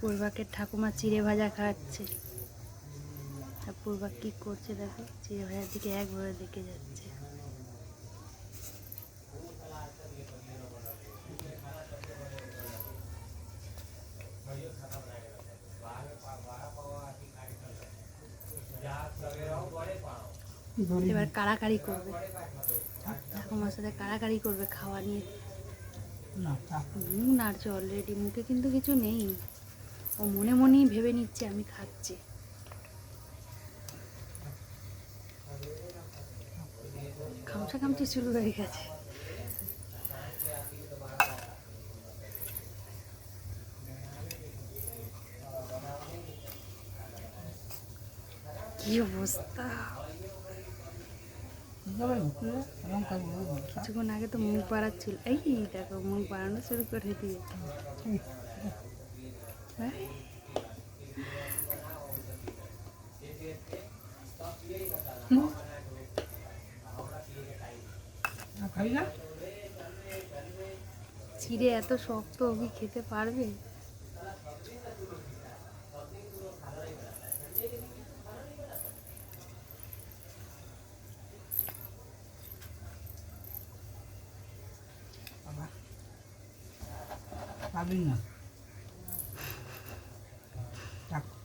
পূর্বাকের ঠাকুমা চিড়ে ভাজা খাচ্ছে। আর পূর্বা কি করছে দেখো? চিড়ে ভাজার দিকে একভাবে দেখে যাচ্ছে। এবার কাড়াকাড়ি করবে। ঠাকুমার সাথে কাড়াকাড়ি করবে খাওয়া নিয়ে। না নাড়ছে অলরেডি মুখে কিন্তু কিছু নেই। ও মনে মনেই ভেবে নিচ্ছে আমি খাচ্ছি। খামচা খামচি শুরু হয়ে গেছে। কি অবস্থা? কিছুক্ষণ আগে তো মুখ বাড়াচ্ছিল। এই দেখো, মুখ বাড়ানো শুরু করে দিয়ে চিড়ে এত শক্ত অভি খেতে পারবে? বাবা না। Tá.